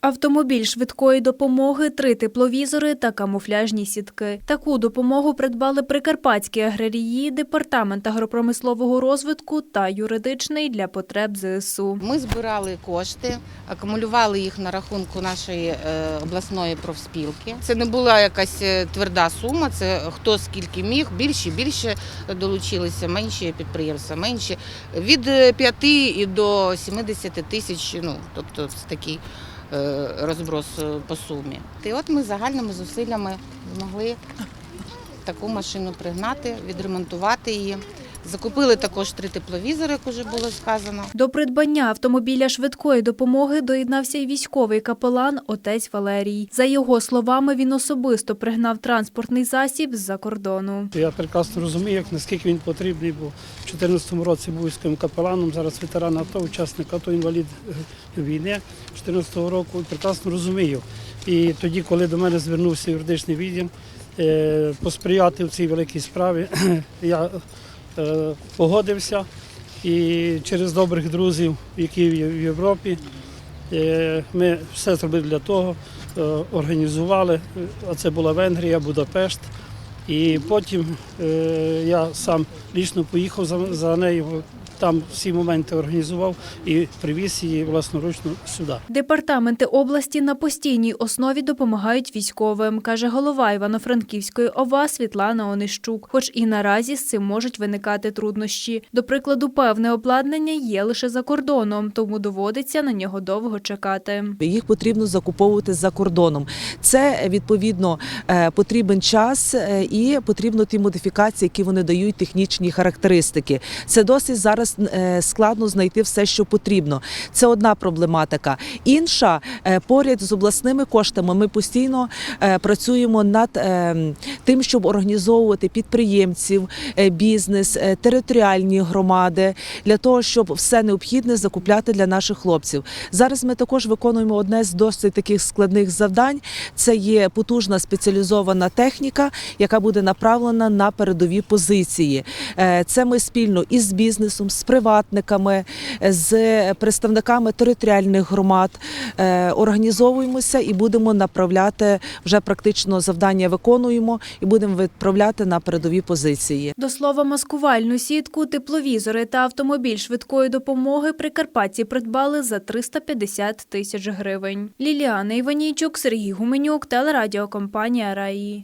Автомобіль швидкої допомоги, три тепловізори та камуфляжні сітки. Таку допомогу придбали прикарпатські аграрії, департамент агропромислового розвитку та юридичний для потреб ЗСУ. Ми збирали кошти, акумулювали їх на рахунку нашої е, обласної профспілки. Це не була якась е, тверда сума, це хто скільки міг, більші, більше долучилися, менші підприємства, менші. Від 5 і до 70 тисяч, ну, тобто це такий е, розброс е, по сумі. І от ми загальними зусиллями змогли таку машину пригнати, відремонтувати її. Закупили також три тепловізори, як вже було сказано. До придбання автомобіля швидкої допомоги доєднався й військовий капелан отець Валерій. За його словами, він особисто пригнав транспортний засіб з-за кордону. Я прекрасно розумію, як наскільки він потрібний, бо в 2014 році був військовим капеланом, зараз ветеран АТО, учасник АТО, інвалід е, війни 2014 року. Прекрасно розумію. І тоді, коли до мене звернувся юридичний відділ е, посприяти в цій великій справі, я погодився і через добрих друзів, які в Європі, е, ми все зробили для того, е, організували. А це була Венгрія, Будапешт. І потім е, я сам лічно поїхав за нею, там всі моменти організував і привіз її власноручно сюди. Департаменти області на постійній основі допомагають військовим, каже голова Івано-Франківської ОВА Світлана Онищук. Хоч і наразі з цим можуть виникати труднощі. До прикладу, певне обладнання є лише за кордоном, тому доводиться на нього довго чекати. Їх потрібно закуповувати за кордоном. Це відповідно е, потрібен час е, і потрібно ті модифікації, які вони дають, технічні характеристики. Це досить зараз складно знайти все, що потрібно. Це одна проблематика. Інша е, поряд з обласними коштами ми постійно е, працюємо над е, тим, щоб організовувати підприємців, е, бізнес, е, територіальні громади для того, щоб все необхідне закупляти для наших хлопців. Зараз ми також виконуємо одне з досить таких складних завдань. Це є потужна спеціалізована техніка, яка буде направлена на передові позиції. Е, Це ми спільно із бізнесом, з приватниками, з представниками територіальних громад е, організовуємося і будемо направляти вже практично завдання виконуємо і будемо відправляти на передові позиції. До слова, маскувальну сітку, тепловізори та автомобіль швидкої допомоги прикарпатці придбали за 350 тисяч гривень. Ліліана Іванійчук, Сергій Гуменюк, телерадіокомпанія Раї.